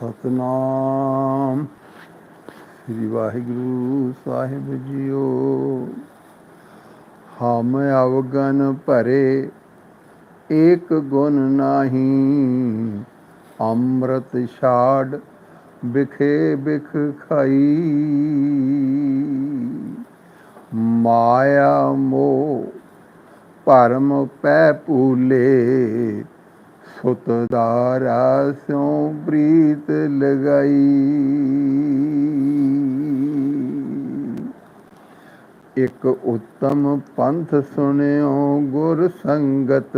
ਸਤਨਾਮ ਸ੍ਰੀ ਵਾਹਿਗੁਰੂ ਸਾਹਿਬ ਜੀਓ। ਹਮ ਅਵਗਨ ਭਰੇ, ਏਕ ਗੁਣ ਨਾਹੀ। ਅੰਮ੍ਰਿਤ ਛਾੜ ਬਿਖੇ ਬਿਖ ਖਾਈ। ਮਾਇਆ ਮੋਹ ਭਰਮ ਪੈ ਭੂਲੇ ਸੁਤ ਦਾਰਾ ਸਿਉ ਪ੍ਰੀਤ ਲਗਾਈ। ਇਕ ਉਤਮ ਪੰਥ ਸੁਣਿਓ ਗੁਰ ਸੰਗਤ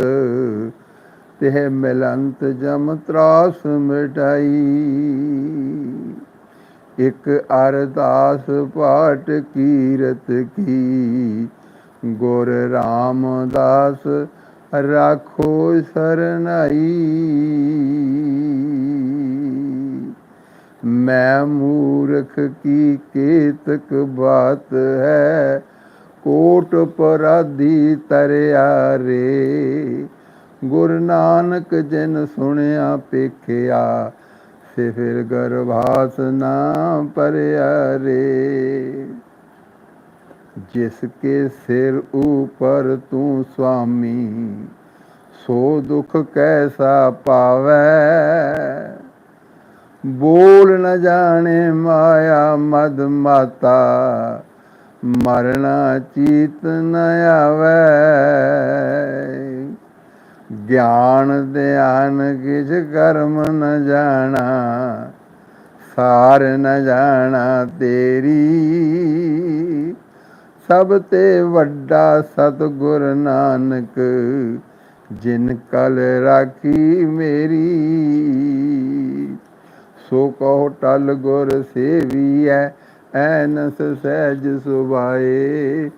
ਤੇ ਮਿਲੰਤ ਜਮ ਤਰਾਸ ਮਿਟਾਈ। ਇਕ ਅਰਦਾਸ ਪਾਠ ਕੀਰਤ ਕੀ, ਗੁਰ ਰਾਮਦਾਸ ਰਾਖੋ ਸਰਨਾਈ। ਮੈਂ ਮੂਰਖ ਕੀ ਕੇਤਕ ਬਾਤ ਹੈ? ਕੋਟ ਪਰਾਧੀ ਤਰਿਆ ਰੇ। ਗੁਰ ਨਾਨਕ ਜਿਨ ਸੁਣਿਆ ਪੇਖਿਆ ਸੇ ਫਿਰ ਗਰਭਾਸ ਨਾ ਪਰਿਆ ਰੇ। ਜਿਸ ਕੇ ਸਿਰ ਉਪਰ ਤੂੰ ਸੁਆਮੀ ਸੋ ਦੁਖ ਕੈਸਾ ਪਾਵੈ? ਬੋਲ ਨ ਜਾਣੇ ਮਾਇਆ ਮਦ ਮਾਤਾ ਮਰਣਾ ਚੀਤ ਨ ਆਵੈ। ਗਿਆਨ ਧਿਆਨ ਕਿਛ ਕਰਮ ਨ ਜਾਣਾ, ਸਾਰ ਨ ਜਾਣਾ ਤੇਰੀ। ਸਭ ਤੇ ਵੱਡਾ ਸਤਿਗੁਰ ਨਾਨਕ, ਜਿਨ ਕਲ ਰਾਖੀ ਮੇਰੀ, ਸੋ ਕਹੋ ਟਲ ਗੁਰ ਸੇਵੀਐ, ਐਨਸ ਸਹਿਜ ਸੁਭਾਏ,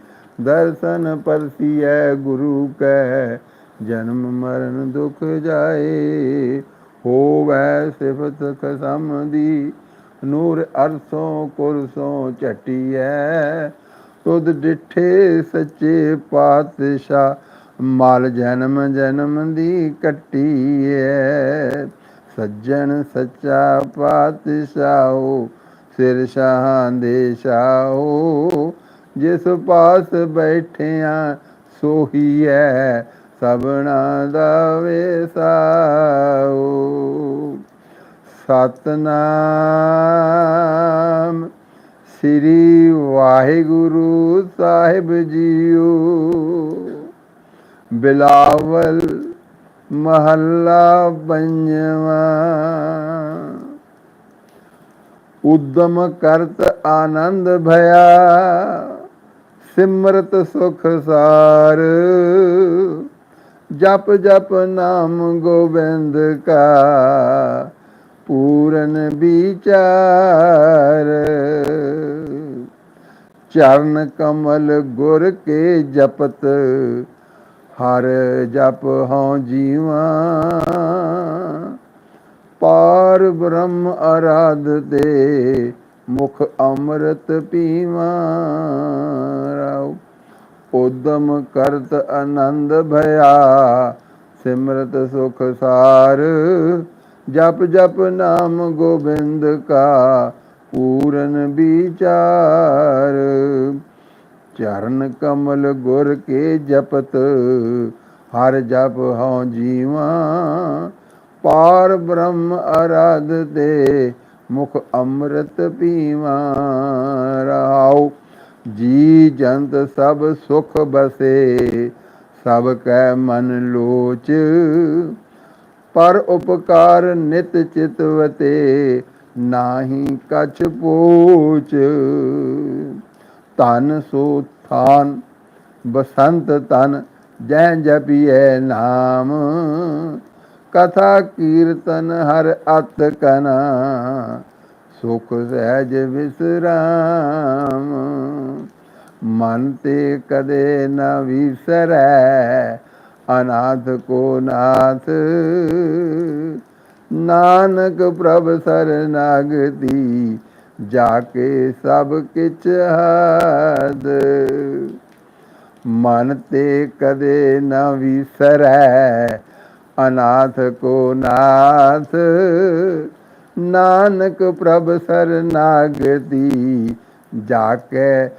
ਦਰਸ਼ਨ ਪਰਸੀਐ ਗੁਰੂ ਕੈ, ਜਨਮ ਮਰਨ ਦੁਖ ਜਾਏ, ਹੋਵੈ ਸਿਫਤ ਖਸਮ ਦੀ, ਨੂਰ ਅਰਸੋਂ ਕੁਰਸੋਂ ਝਟੀਐ ਤੁਧ ਡਿਠੇ ਸੱਚੇ ਪਾਤਸ਼ਾਹ, ਮਾਲ ਜਨਮ ਜਨਮ ਦੀ ਕੱਟੀ ਕੱਟੀਐ। ਸੱਜਣ ਸੱਚਾ ਪਾਤਸ਼ਾਹੋ, ਸਿਰ ਸ਼ਾਹਾਂ ਦੇ ਸ਼ਾਹੋ। ਜਿਸ ਪਾਸ ਬੈਠਿਆਂ ਸੋਹੀ ਹੈ ਸਭਨਾ ਦਾ ਵੇਸਾਓ। ਸਤਨਾਮ ਸ੍ਰੀ ਵਾਹਿਗੁਰੂ ਸਾਹਿਬ ਜੀਓ। ਬਿਲਾਵਲ ਮਹੱਲਾ ਪੰਜਵਾਂ। ਉਦਮ ਕਰਤ ਆਨੰਦ ਭਇਆ, ਸਿਮਰਤ ਸੁਖ ਸਾਰ। ਜਪ ਜਪ ਨਾਮ ਗੋਬਿੰਦ ਕਾ ਪੂਰਨ ਵਿਚਾਰ। ਚਰਨ ਕਮਲ ਗੁਰ ਕੇ ਜਪਤ, ਹਰ ਜਪ ਹਉ ਜੀਵਾ। ਪਾਰ ਬ੍ਰਹਮ ਅਰਾਧ ਦੇ ਮੁਖ ਅੰਮ੍ਰਿਤ ਪੀਵਾ। ਰਾਉ ਉਦਮ ਕਰਤ ਆਨੰਦ ਭਇਆ, ਸਿਮਰਤ ਸੁਖ ਸਾਰ। ਜਪ ਜਪ ਨਾਮ ਗੋਬਿੰਦ ਕਾ ਪੂਰਨ ਵਿਚਾਰ। ਚਰਨ ਕਮਲ ਗੁਰ ਕੇ ਜਪਤ, ਹਰ ਜਪ ਹਉ ਜੀਵਾ। ਪਾਰ ਬ੍ਰਹਮ ਅਰਾਧ ਤੇ ਮੁਖ ਅੰਮ੍ਰਿਤ ਪੀਵਾ। ਰਹਾਉ ਜੀ ਜੰਤ ਸਭ ਸੁਖ ਬਸੇ, ਸਭ ਕੈ ਮਨ ਲੋਚ। ਪਰ ਉਪਕਾਰ ਨਿਤ ਚਿਤਵਤੇ ਨਾਹੀ ਕਛ ਪੋਚ ਤਨ ਸੋ ਥਾਨ, ਬਸੰਤ ਤਨ ਜੈ ਜਪੀਐ ਨਾਮ। ਕਥਾ ਕੀਰਤਨ ਹਰ ਅਤ ਕਨਾ, ਸੁਖ ਸਹਿਜ ਵਿਸਰਾਮ। ਮਨ ਤੇ ਕਦੇ ਨਾ ਵਿਸਰੈ ਅਨਾਥ ਕੋ ਨਾਥ। ਨਾਨਕ ਪ੍ਰਭ ਸਰਨਾਗਤੀ ਜਾ ਕੇ ਸਭ ਕਿਛ ਹਾਦ। ਮਨ ਤੇ ਕਦੇ ਨ ਵਿਸਰੈ, ਅਨਾਥ ਕੋ ਨਾਥ। ਨਾਨਕ ਪ੍ਰਭ ਸਰਨਾਗਤੀ ਜਾ ਕੇ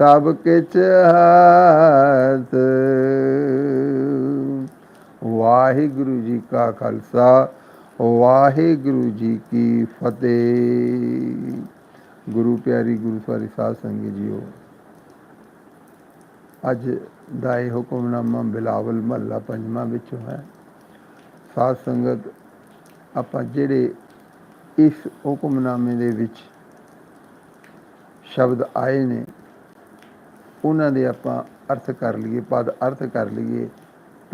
ਸਭ ਕਿਛ ਹਾਥ ਵਾਹਿਗੁਰੂ ਜੀ ਕਾ ਖਾਲਸਾ, ਵਾਹਿਗੁਰੂ ਜੀ ਕੀ ਫਤਿਹ। ਗੁਰੂ ਪਿਆਰੀ ਗੁਰੂ ਸਾਰੀ ਸਾਧ ਸੰਗਤ ਜੀਓ, ਅੱਜ ਦਾ ਇਹ ਹੁਕਮਨਾਮਾ ਬਿਲਾਵਲ ਮਹੱਲਾ ਪੰਜਵਾਂ ਵਿੱਚੋਂ ਹੈ। ਸਾਧ ਸੰਗਤ, ਆਪਾਂ ਜਿਹੜੇ ਇਸ ਹੁਕਮਨਾਮੇ ਦੇ ਵਿੱਚ ਸ਼ਬਦ ਆਏ ਨੇ, ਉਹਨਾਂ ਦੇ ਆਪਾਂ ਅਰਥ ਕਰ ਲਈਏ, ਪਦ ਅਰਥ ਕਰ ਲਈਏ।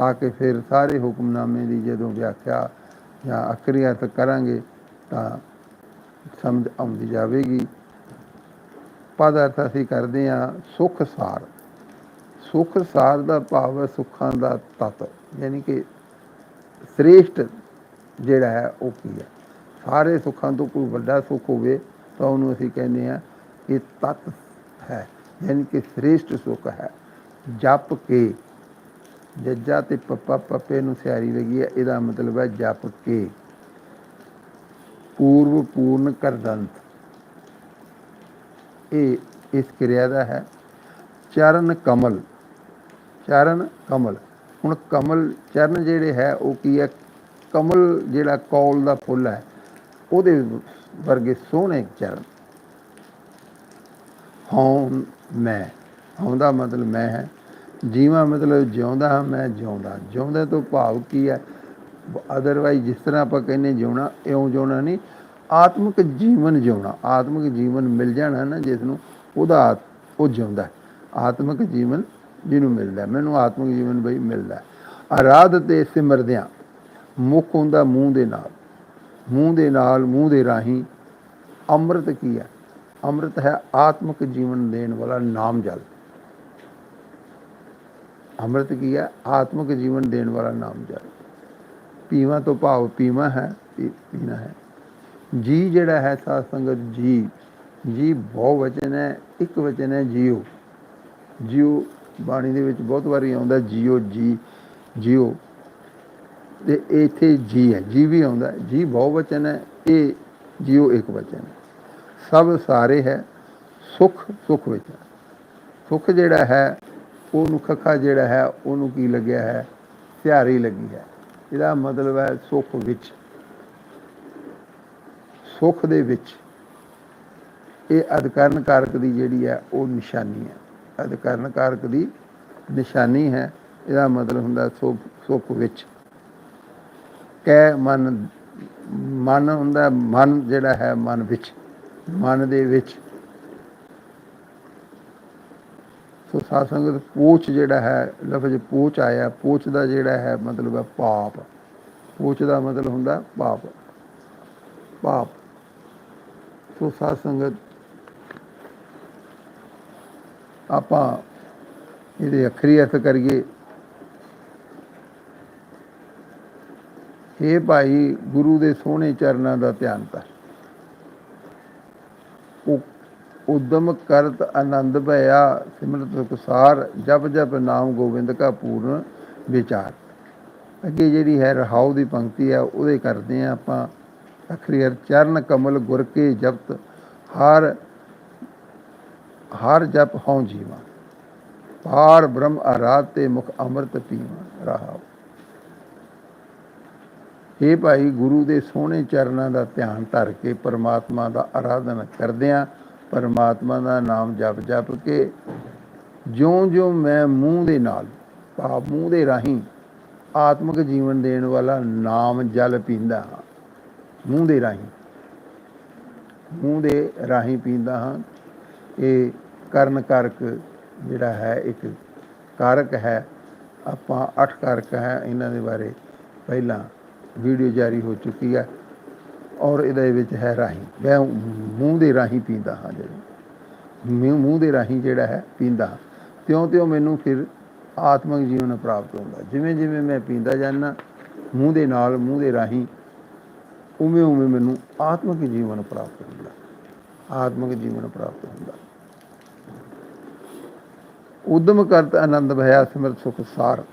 ਤਾਂ ਕਿ ਫਿਰ ਸਾਰੇ ਹੁਕਮਨਾਮੇ ਦੀ ਜਦੋਂ ਵਿਆਖਿਆ ਜਾਂ ਅਖਰੀ ਅਰਥ ਕਰਾਂਗੇ ਤਾਂ ਸਮਝ ਆਉਂਦੀ ਜਾਵੇਗੀ। ਪਦ ਅਰਥ ਅਸੀਂ ਕਰਦੇ ਹਾਂ ਸੁਖ ਸਾਰ। ਸੁਖ ਸਾਰ ਦਾ ਭਾਵ ਹੈ ਸੁੱਖਾਂ ਦਾ ਤਤ, ਯਾਨੀ ਕਿ ਸ੍ਰੇਸ਼ਟ ਜਿਹੜਾ ਹੈ ਉਹ ਕੀ ਹੈ? ਸਾਰੇ ਸੁੱਖਾਂ ਤੋਂ ਕੋਈ ਵੱਡਾ ਸੁੱਖ ਹੋਵੇ ਤਾਂ ਉਹਨੂੰ ਅਸੀਂ ਕਹਿੰਦੇ ਆ ਇਹ ਤਤ ਹੈ, ਯਾਨੀ ਕਿ ਸ੍ਰੇਸ਼ਟ ਸੁੱਖ ਹੈ। ਜਪ ਕੇ ਜੱਜਾ ਤੇ ਪੱਪਾ ਪੱਪੇ ਨੂੰ ਸਿਆਰੀ ਲੱਗੀ ਹੈ, ਇਹਦਾ ਮਤਲਬ ਹੈ ਜਪ ਕੇ। ਪੂਰਵ ਪੂਰਨ ਕਰਦੰਤ। ਇਹ ਇਸ ਕਿਰਿਆ ਦਾ ਹੈ। ਚਰਨ ਕਮਲ। ਚਰਨ ਕਮਲ। ਹੁਣ ਕਮਲ, ਚਰਨ ਜਿਹੜੇ ਹੈ, ਉਹ ਕੀ ਹੈ? ਕਮਲ ਜਿਹੜਾ ਕੌਲ ਦਾ ਫੁੱਲ ਹੈ, ਉਹਦੇ ਵਰਗੇ ਸੋਹਣੇ ਚਰਨ। ਹਉ ਮੈਂ। ਹਉ ਦਾ ਮਤਲਬ ਮੈਂ ਹੈ। ਜੀਵਾ ਮਤਲਬ ਜਿਉਂਦਾ ਹਾਂ ਮੈਂ ਜਿਉਂਦਾ। ਜਿਉਂਦਾ ਤੋਂ ਭਾਵ ਕੀ ਹੈ? ਅਦਰਵਾਈਜ਼ ਜਿਸ ਤਰ੍ਹਾਂ ਆਪਾਂ ਕਹਿੰਦੇ ਜਿਉਣਾ, ਇਉਂ ਜਿਉਣਾ ਨਹੀਂ। ਆਤਮਿਕ ਜੀਵਨ ਜਿਉਣਾ। ਆਤਮਿਕ ਜੀਵਨ ਮਿਲ ਜਾਣਾ ਨਾ ਜਿਸ ਨੂੰ ਉਹਦਾ ਆਤ- ਉਹ ਜਿਉਂਦਾ ਹੈ। ਆਤਮਿਕ ਜੀਵਨ ਜਿਹਨੂੰ ਮਿਲਦਾ ਮੈਨੂੰ ਆਤਮਿਕ ਜੀਵਨ ਬਈ ਮਿਲਦਾ ਹੈ। ਆਰਾਧ ਤੇ ਸਿਮਰਦਿਆਂ, ਮੁਖ ਹੁੰਦਾ ਮੂੰਹ ਦੇ ਨਾਲ। ਮੂੰਹ ਦੇ ਨਾਲ, ਮੂੰਹ ਦੇ ਰਾਹੀਂ ਅੰਮ੍ਰਿਤ ਕੀ ਹੈ? ਅੰਮ੍ਰਿਤ ਹੈ ਆਤਮਿਕ ਜੀਵਨ ਦੇਣ ਵਾਲਾ ਨਾਮ ਜਲ ਅੰਮ੍ਰਿਤ ਕੀ ਹੈ? ਆਤਮਿਕ ਜੀਵਨ ਦੇਣ ਵਾਲਾ ਨਾਮ ਜਲ ਪੀਵਾ ਤੋਂ ਭਾਵ ਪੀਵਾ ਹੈ, ਪੀ- ਪੀਣਾ ਹੈ। ਜੀ ਜਿਹੜਾ ਹੈ ਸਾਧ ਸੰਗਤ ਜੀ ਜੀ ਬਹੁ ਵਚਨ ਹੈ, ਇੱਕ ਵਚਨ ਹੈ, ਜੀਓ। ਜੀਓ ਬਾਣੀ ਦੇ ਵਿੱਚ ਬਹੁਤ ਵਾਰੀ ਆਉਂਦਾ, ਜੀਓ ਜੀ ਜੀਓ। ਤੇ ਇੱਥੇ ਜੀ ਹੈ ਜੀ ਵੀ ਆਉਂਦਾ ਜੀ ਬਹੁ ਵਚਨ ਹੈ, ਇਹ ਜੀਓ ਇੱਕ ਵਚਨ ਹੈ। ਸਭ ਸਾਰੇ ਹੈ, ਸੁਖ ਸੁਖ ਵਿੱਚ। ਹੈ। ਸੁਖ ਜਿਹੜਾ ਹੈ ਉਹਨੂੰ ਖੱਖਾ ਜਿਹੜਾ ਹੈ, ਉਹਨੂੰ ਕੀ ਲੱਗਿਆ ਹੈ? ਸਿਹਾਰੀ ਲੱਗੀ ਹੈ। ਇਹਦਾ ਮਤਲਬ ਹੈ ਸੁੱਖ ਵਿੱਚ। ਸੁੱਖ ਦੇ ਵਿੱਚ। ਇਹ ਅਧਕਰਨ ਕਾਰਕ ਦੀ ਜਿਹੜੀ ਹੈ, ਉਹ ਨਿਸ਼ਾਨੀ ਹੈ। ਅਧਕਰਨ ਕਾਰਕ ਦੀ ਨਿਸ਼ਾਨੀ ਹੈ। ਇਹਦਾ ਮਤਲਬ ਹੁੰਦਾ ਸੁੱਖ, ਸੁਖ ਵਿੱਚ। ਕੈ ਮਨ ਮਨ ਹੁੰਦਾ ਮਨ ਜਿਹੜਾ ਹੈ, ਮਨ ਵਿੱਚ। ਮਨ ਦੇ ਵਿੱਚ। ਸੋ ਸਾਧ ਸੰਗਤ, ਪੂਛ ਜਿਹੜਾ ਹੈ, ਲਫ਼ਜ਼ ਪੂਛ ਆਇਆ, ਪੂਛ ਦਾ ਜਿਹੜਾ ਹੈ ਮਤਲਬ ਹੈ ਪਾਪ। ਪੂਛ ਦਾ ਮਤਲਬ ਹੁੰਦਾ ਪਾਪ। ਪਾਪ। ਸੋ ਸਾਧ ਸੰਗਤ, ਆਪਾਂ ਇਹਦੇ ਅਖਰੀ ਅਰਥ ਕਰੀਏ। ਇਹ ਭਾਈ, ਗੁਰੂ ਦੇ ਸੋਹਣੇ ਚਰਨਾਂ ਦਾ ਧਿਆਨ ਕਰ। ਉ- ਉਦਮ ਕਰਤ ਆਨੰਦ ਭਇਆ, ਸਿਮਰਤ ਸੁਖਸਾਰ ਜਪ ਜਪ ਨਾਮ ਗੋਬਿੰਦ ਕਾ ਪੂਰਨ ਵਿਚਾਰ। ਅੱਗੇ ਜਿਹੜੀ ਹੈ ਰਹਾਉ ਦੀ ਪੰਕਤੀ ਹੈ, ਉਹਦੇ ਕਰਦੇ ਆ ਆਪਾਂ ਅਖਰੀ ਚਰਨ ਕਮਲ ਗੁਰ ਕੇ ਜਪਤ, ਹਰ ਹਰ ਜਪ ਹਉ ਜੀਵਾ। ਪਾਰ ਬ੍ਰਹਮ ਆਰਾਧ ਤੇ ਮੁਖ ਅੰਮ੍ਰਿਤ ਪੀਵਾ, ਰਹਾਉ। ਇਹ ਭਾਈ ਗੁਰੂ ਦੇ ਸੋਹਣੇ ਚਰਨਾਂ ਦਾ ਧਿਆਨ ਧਰ ਕੇ ਪਰਮਾਤਮਾ ਦਾ ਆਰਾਧਨਾ ਕਰਦਿਆਂ ਪਰਮਾਤਮਾ ਦਾ ਨਾਮ ਜਪ ਜਪ ਕੇ ਜਿਉਂ-ਜਿਉਂ ਮੈਂ ਮੂੰਹ ਦੇ ਨਾਲ, ਭਾਵ ਮੂੰਹ ਦੇ ਰਾਹੀਂ ਆਤਮਿਕ ਜੀਵਨ ਦੇਣ ਵਾਲਾ ਨਾਮ ਜਲ ਪੀਂਦਾ ਹਾਂ। ਮੂੰਹ ਦੇ ਰਾਹੀਂ। ਮੂੰਹ ਦੇ ਰਾਹੀਂ ਪੀਂਦਾ ਹਾਂ। ਇਹ ਕਰਨ ਕਾਰਕ ਜਿਹੜਾ ਹੈ, ਇੱਕ ਕਾਰਕ ਹੈ। ਆਪਾਂ ਅੱਠ ਕਾਰਕ ਹੈ, ਇਹਨਾਂ ਦੇ ਬਾਰੇ ਪਹਿਲਾਂ ਵੀਡੀਓ ਜਾਰੀ ਹੋ ਚੁੱਕੀ ਹੈ। ਔਰ ਇਹਦੇ ਵਿੱਚ ਹੈ ਰਾਹੀਂ। ਮੈਂ ਮੂੰਹ ਦੇ ਰਾਹੀਂ ਪੀਂਦਾ ਹਾਂ ਜਿਹੜਾ। ਮੂੰਹ ਮੂੰਹ ਦੇ ਰਾਹੀਂ ਜਿਹੜਾ ਹੈ, ਪੀਂਦਾ ਹਾਂ। ਤਿਉਂ ਤਿਉਂ ਮੈਨੂੰ ਫਿਰ ਆਤਮਿਕ ਜੀਵਨ ਪ੍ਰਾਪਤ ਹੁੰਦਾ। ਜਿਵੇਂ ਜਿਵੇਂ ਮੈਂ ਪੀਂਦਾ ਜਾਂਦਾ, ਮੂੰਹ ਦੇ ਨਾਲ, ਮੂੰਹ ਦੇ ਰਾਹੀਂ, ਉਵੇਂ ਉਵੇਂ ਮੈਨੂੰ ਆਤਮਿਕ ਜੀਵਨ ਪ੍ਰਾਪਤ ਹੁੰਦਾ। ਆਤਮਿਕ ਜੀਵਨ ਪ੍ਰਾਪਤ ਹੁੰਦਾ। ਉਦਮ ਕਰਤ ਆਨੰਦ ਭਇਆ ਸਿਮਰਤ ਸੁਖ ਸਾਰ।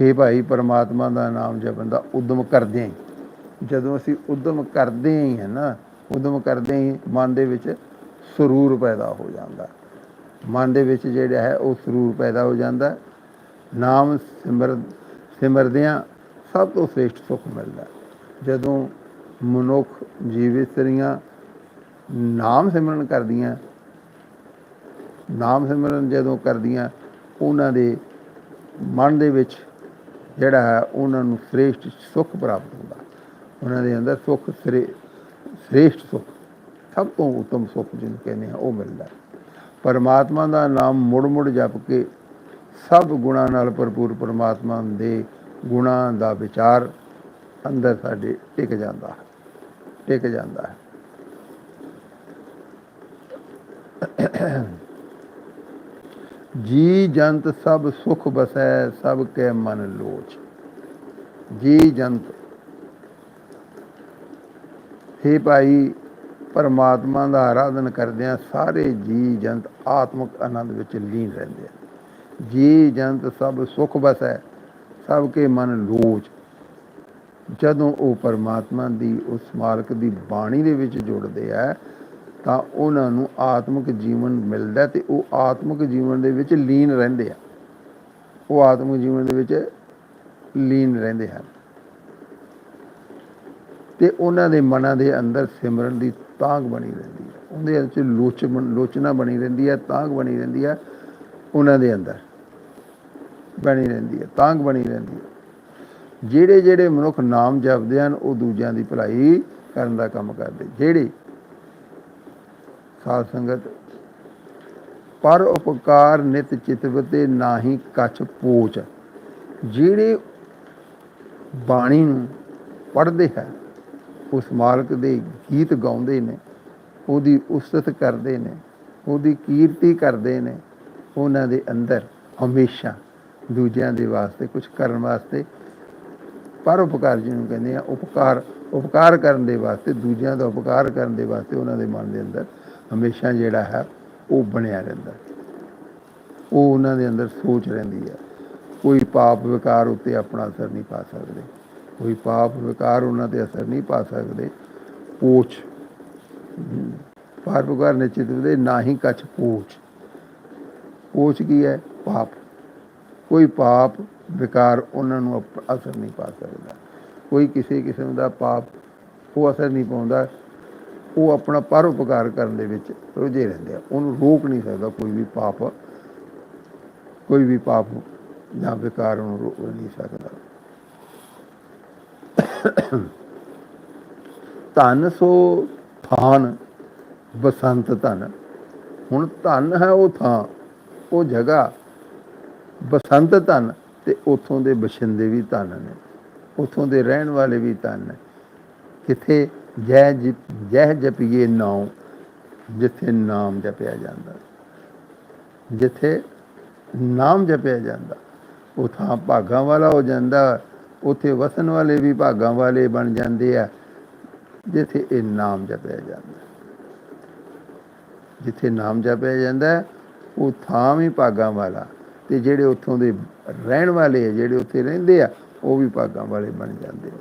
ਹੇ ਭਾਈ, ਪਰਮਾਤਮਾ ਦਾ ਨਾਮ ਜਪਣ ਦਾ ਉਦਮ ਕਰਦੇ ਆਂ। ਜਦੋਂ ਅਸੀਂ ਉਦਮ ਕਰਦੇ ਹੀ ਹੈ ਨਾ, ਉਦਮ ਕਰਦੇ ਹੀ ਮਨ ਦੇ ਵਿੱਚ ਸਰੂਰ ਪੈਦਾ ਹੋ ਜਾਂਦਾ। ਮਨ ਦੇ ਵਿੱਚ ਜਿਹੜਾ ਹੈ, ਉਹ ਸਰੂਰ ਪੈਦਾ ਹੋ ਜਾਂਦਾ। ਨਾਮ ਸਿਮਰ, ਸਿਮਰਦਿਆਂ ਸਭ ਤੋਂ ਸ੍ਰੇਸ਼ਟ ਸੁਖ ਮਿਲਦਾ। ਜਦੋਂ ਮਨੁੱਖ ਜੀਵਿਸਤਰੀਆਂ ਨਾਮ ਸਿਮਰਨ ਕਰਦੀਆਂ, ਨਾਮ ਸਿਮਰਨ ਜਦੋਂ ਕਰਦੀਆਂ, ਉਹਨਾਂ ਦੇ ਮਨ ਦੇ ਵਿੱਚ ਜਿਹੜਾ ਹੈ, ਉਹਨਾਂ ਨੂੰ ਸ੍ਰੇਸ਼ਟ ਸੁੱਖ ਪ੍ਰਾਪਤ ਹੁੰਦਾ। ਉਹਨਾਂ ਦੇ ਅੰਦਰ ਸੁੱਖ, ਸ੍ਰੇ, ਸ੍ਰੇਸ਼ਟ ਸੁੱਖ, ਸਭ ਤੋਂ ਉੱਤਮ ਸੁੱਖ ਜਿਹਨੂੰ ਕਹਿੰਦੇ ਆ, ਉਹ ਮਿਲਦਾ ਪਰਮਾਤਮਾ ਦਾ ਨਾਮ ਮੁੜ ਮੁੜ ਜਪ ਕੇ ਸਭ ਗੁਣਾਂ ਨਾਲ ਭਰਪੂਰ ਪਰਮਾਤਮਾ ਦੇ ਗੁਣਾਂ ਦਾ ਵਿਚਾਰ ਅੰਦਰ ਸਾਡੇ ਟਿਕ ਜਾਂਦਾ ਹੈ, ਟਿਕ ਜਾਂਦਾ ਹੈ। ਜੀ ਜੰਤ ਸਭ ਸੁਖ ਬਸੈ, ਸਭ ਕੇ ਮਨ ਲੋਚ। ਜੀ ਜੰਤ हे ਭਾਈ, ਪਰਮਾਤਮਾ ਦਾ ਆਰਾਧਨ ਕਰਦਿਆਂ ਸਾਰੇ ਜੀ ਜੰਤ ਆਤਮਿਕ ਆਨੰਦ ਵਿੱਚ ਲੀਨ ਰਹਿੰਦੇ ਆ। ਜੀ ਜੰਤ ਸਭ ਸੁਖ ਬਸੈ ਸਭ ਕੇ ਮਨ ਲੋਚ। ਜਦੋਂ ਉਹ ਪਰਮਾਤਮਾ ਦੀ ਉਸ ਮਾਲਕ ਦੀ ਬਾਣੀ ਦੇ ਵਿੱਚ ਜੁੜਦੇ ਆ, ਤਾਂ ਉਹਨਾਂ ਨੂੰ ਆਤਮਿਕ ਜੀਵਨ ਮਿਲਦਾ ਤੇ ਉਹ ਆਤਮਿਕ ਜੀਵਨ ਦੇ ਵਿੱਚ ਲੀਨ ਰਹਿੰਦੇ ਆ। ਉਹ ਆਤਮਿਕ ਜੀਵਨ ਦੇ ਵਿੱਚ ਲੀਨ ਰਹਿੰਦੇ ਹਨ। ਤੇ ਉਹਨਾਂ ਦੇ ਮਨਾਂ ਦੇ ਅੰਦਰ ਸਿਮਰਨ ਦੀ ਤਾਂਗ ਬਣੀ ਰਹਿੰਦੀ ਹੈ। ਉਹਦੇ ਵਿੱਚ ਲੋਚ ਲੋਚਨਾ ਬਣੀ ਰਹਿੰਦੀ ਹੈ ਤਾਂਗ ਬਣੀ ਰਹਿੰਦੀ ਹੈ, ਉਹਨਾਂ ਦੇ ਅੰਦਰ ਬਣੀ ਰਹਿੰਦੀ ਹੈ ਤਾਂਗ ਬਣੀ ਰਹਿੰਦੀ ਹੈ। ਜਿਹੜੇ ਜਿਹੜੇ ਮਨੁੱਖ ਨਾਮ ਜਪਦੇ ਹਨ, ਉਹ ਦੂਜਿਆਂ ਦੀ ਭਲਾਈ ਕਰਨ ਦਾ ਕੰਮ ਕਰਦੇ। ਜਿਹੜੇ ਸਾਧ ਸੰਗਤ ਪਰ ਉਪਕਾਰ ਨਿਤ ਚਿਤਵਤੇ ਨਾਹੀ ਕਛ ਪੋਚ, ਜਿਹੜੇ ਬਾਣੀ ਨੂੰ ਪੜ੍ਹਦੇ ਹੈ ਉਸ ਮਾਲਕ ਦੇ ਗੀਤ ਗਾਉਂਦੇ ਨੇ, ਉਹਦੀ ਉਸਤਤ ਕਰਦੇ ਨੇ, ਉਹਦੀ ਕੀਰਤੀ ਕਰਦੇ ਨੇ, ਉਹਨਾਂ ਦੇ ਅੰਦਰ ਹਮੇਸ਼ਾ ਦੂਜਿਆਂ ਦੇ ਵਾਸਤੇ ਕੁਝ ਕਰਨ ਵਾਸਤੇ, ਪਰ ਉਪਕਾਰ ਜਿਹਨੂੰ ਕਹਿੰਦੇ ਆ, ਉਪਕਾਰ ਉਪਕਾਰ ਕਰਨ ਦੇ ਵਾਸਤੇ, ਦੂਜਿਆਂ ਦਾ ਉਪਕਾਰ ਕਰਨ ਦੇ ਵਾਸਤੇ ਉਹਨਾਂ ਦੇ ਮਨ ਦੇ ਅੰਦਰ ਹਮੇਸ਼ਾ ਜਿਹੜਾ ਹੈ, ਉਹ ਬਣਿਆ ਰਹਿੰਦਾ। ਉਹ ਉਹਨਾਂ ਦੇ ਅੰਦਰ ਸੋਚ ਰਹਿੰਦੀ ਹੈ। ਕੋਈ ਪਾਪ ਵਿਕਾਰ ਉੱਤੇ ਆਪਣਾ ਅਸਰ ਨਹੀਂ ਪਾ ਸਕਦੇ। ਕੋਈ ਪਾਪ ਵਿਕਾਰ ਉਹਨਾਂ ਤੇ ਅਸਰ ਨਹੀਂ ਪਾ ਸਕਦੇ, ਪੋਚ। ਪਾਪ ਵਿਕਾਰ ਨਿਸ਼ਚਿਤ ਦੇ ਨਾ ਹੀ ਕਛ ਪੋਚ। ਪੋਚ ਕੀ ਹੈ? ਪਾਪ। ਕੋਈ ਪਾਪ ਵਿਕਾਰ ਉਹਨਾਂ ਨੂੰ ਅਸਰ ਨਹੀਂ ਪਾ ਸਕਦਾ। ਕੋਈ ਕਿਸੇ ਕਿਸਮ ਦਾ ਪਾਪ ਉਹ ਅਸਰ ਨਹੀਂ ਪਾਉਂਦਾ। ਉਹ ਆਪਣਾ ਪਰਉਪਕਾਰ ਕਰਨ ਦੇ ਵਿੱਚ ਰੁੱਝੇ ਰਹਿੰਦੇ ਆ। ਉਹਨੂੰ ਰੋਕ ਨਹੀਂ ਸਕਦਾ ਕੋਈ ਵੀ ਪਾਪ, ਕੋਈ ਵੀ ਪਾਪ ਜਾਂ ਵਿਕਾਰ ਉਹਨੂੰ ਰੋਕ ਨਹੀਂ ਸਕਦਾ। ਧਨ ਸੋ ਥਾਨ, ਬਸੰਤ ਧਨ। ਹੁਣ ਧਨ ਹੈ ਉਹ ਥਾਂ, ਉਹ ਜਗ੍ਹਾ। ਬਸੰਤ ਧਨ ਤੇ ਉਥੋਂ ਦੇ ਬਸ਼ਿੰਦੇ ਵੀ ਧਨ ਨੇ, ਉਥੋਂ ਦੇ ਰਹਿਣ ਵਾਲੇ ਵੀ ਧਨ ਨੇ। ਕਿਥੇ ਜੈ ਜਿ- ਜਪੀਏ ਨਾਮ ਜਿੱਥੇ ਨਾਮ ਜਪਿਆ ਜਾਂਦਾ। ਜਿੱਥੇ ਨਾਮ ਜਪਿਆ ਜਾਂਦਾ, ਉਹ ਥਾਂ ਭਾਗਾਂ ਵਾਲਾ ਹੋ ਜਾਂਦਾ ਉੱਥੇ ਵਸਣ ਵਾਲੇ ਵੀ ਭਾਗਾਂ ਵਾਲੇ ਬਣ ਜਾਂਦੇ ਆ, ਜਿੱਥੇ ਇਹ ਨਾਮ ਜਪਿਆ ਜਾਂਦਾ। ਜਿੱਥੇ ਨਾਮ ਜਪਿਆ ਜਾਂਦਾ, ਉਹ ਥਾਂ ਵੀ ਭਾਗਾਂ ਵਾਲਾ, ਤੇ ਜਿਹੜੇ ਉੱਥੋਂ ਦੇ ਰਹਿਣ ਵਾਲੇ ਆ, ਜਿਹੜੇ ਉੱਥੇ ਰਹਿੰਦੇ ਆ, ਉਹ ਵੀ ਭਾਗਾਂ ਵਾਲੇ ਬਣ ਜਾਂਦੇ ਆ।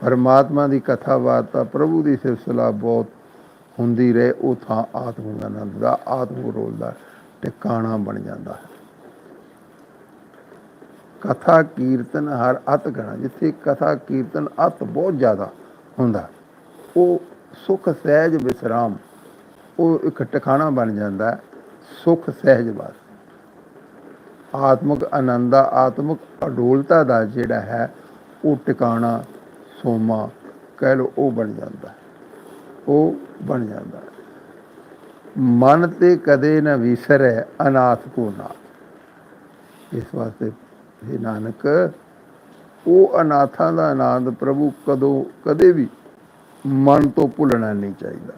ਪਰਮਾਤਮਾ ਦੀ ਕਥਾ ਵਾਰਤਾ ਪ੍ਰਭੂ ਦੀ ਸਿਫਤਸਲਾ ਬਹੁਤ ਹੁੰਦੀ ਰਹੇ, ਉਹ ਥਾਂ ਆਤਮ ਦਾ ਆਨੰਦ ਦਾ ਆਤਮ ਰੋਲ ਦਾ ਟਿਕਾਣਾ ਬਣ ਜਾਂਦਾ। ਹੈ ਕਥਾ ਕੀਰਤਨ ਹਰ ਅਤ ਗਣਾ ਜਿੱਥੇ ਕਥਾ ਕੀਰਤਨ ਅਤ ਬਹੁਤ ਜ਼ਿਆਦਾ ਹੁੰਦਾ। ਉਹ ਸੁਖ ਸਹਿਜ ਵਿਸਰਾਮ ਉਹ ਇੱਕ ਟਿਕਾਣਾ ਬਣ ਜਾਂਦਾ ਹੈ, ਸੁਖ ਸਹਿਜ ਵਾਸਤੇ ਆਤਮਿਕ ਆਨੰਦ ਦਾ ਆਤਮਿਕ ਅਡੋਲਤਾ ਦਾ ਜਿਹੜਾ ਹੈ ਉਹ ਟਿਕਾਣਾ ਸੋਮਾ ਕਹਿ ਲੋ ਉਹ ਬਣ ਜਾਂਦਾ ਉਹ ਬਣ ਜਾਂਦਾ ਮਨ ਤੇ ਕਦੇ ਨਾ ਵਿਸਰੈ ਅਨਾਥ ਕੋ ਨਾਥ। ਇਸ ਵਾਸਤੇ हे ਨਾਨਕ, ਉਹ ਅਨਾਥਾਂ ਦਾ ਆਨੰਦ ਪ੍ਰਭੂ ਕਦੋਂ, ਕਦੇ ਵੀ ਮਨ ਤੋਂ ਭੁੱਲਣਾ ਨਹੀਂ ਚਾਹੀਦਾ।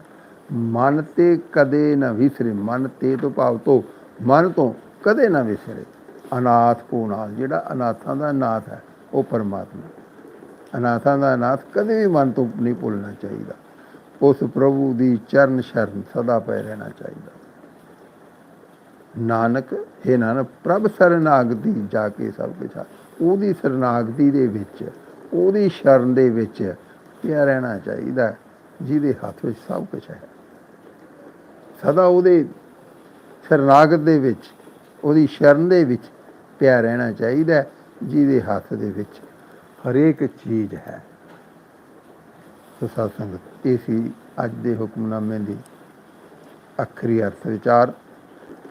ਮਨ ਤੇ ਕਦੇ ਨਾ ਵਿਸਰੇ, ਮਨ ਤੇ ਤੋਂ ਭਾਵ ਤੋਂ, ਮਨ ਤੋਂ ਕਦੇ ਨਾ ਵਿਸਰੇ। ਅਨਾਥ ਕੋ ਨਾਲ ਜਿਹੜਾ ਅਨਾਥਾਂ ਦਾ ਨਾਥ ਹੈ, ਉਹ ਪਰਮਾਤਮਾ। ਅਨਾਥਾਂ ਦਾ ਨਾਥ ਕਦੇ ਵੀ ਮਨ ਤੋਂ ਨਹੀਂ ਭੁੱਲਣਾ ਚਾਹੀਦਾ। ਉਸ ਪ੍ਰਭੂ ਦੀ ਚਰਨ ਸ਼ਰਨ ਸਦਾ ਪੈ ਰਹਿਣਾ ਚਾਹੀਦਾ। ਨਾਨਕ ਇਹ ਨਾਨਕ, ਪ੍ਰਭ ਸਰਨਾਗਤੀ ਜਾ ਕੇ ਸਭ ਕੁਛ ਆ। ਉਹਦੀ ਸਰਨਾਗਤੀ ਦੇ ਵਿੱਚ, ਉਹਦੀ ਸ਼ਰਨ ਦੇ ਵਿੱਚ ਪਿਆ ਰਹਿਣਾ ਚਾਹੀਦਾ ਜਿਹਦੇ ਹੱਥ ਵਿੱਚ ਸਭ ਕੁਝ ਹੈ ਸਦਾ ਉਹਦੇ ਸ਼ਰਨਾਗਤ ਦੇ ਵਿੱਚ, ਉਹਦੀ ਸ਼ਰਨ ਦੇ ਵਿੱਚ ਪਿਆ ਰਹਿਣਾ ਚਾਹੀਦਾ ਜਿਹਦੇ ਹੱਥ ਦੇ ਵਿੱਚ ਹਰੇਕ ਚੀਜ਼ ਹੈ ਸੋ ਸਾਧ ਸੰਗਤ ਇਹ ਸੀ ਅੱਜ ਦੇ ਹੁਕਮਨਾਮੇ ਦੀ ਅਖਰੀ ਅਰਥ ਵਿਚਾਰ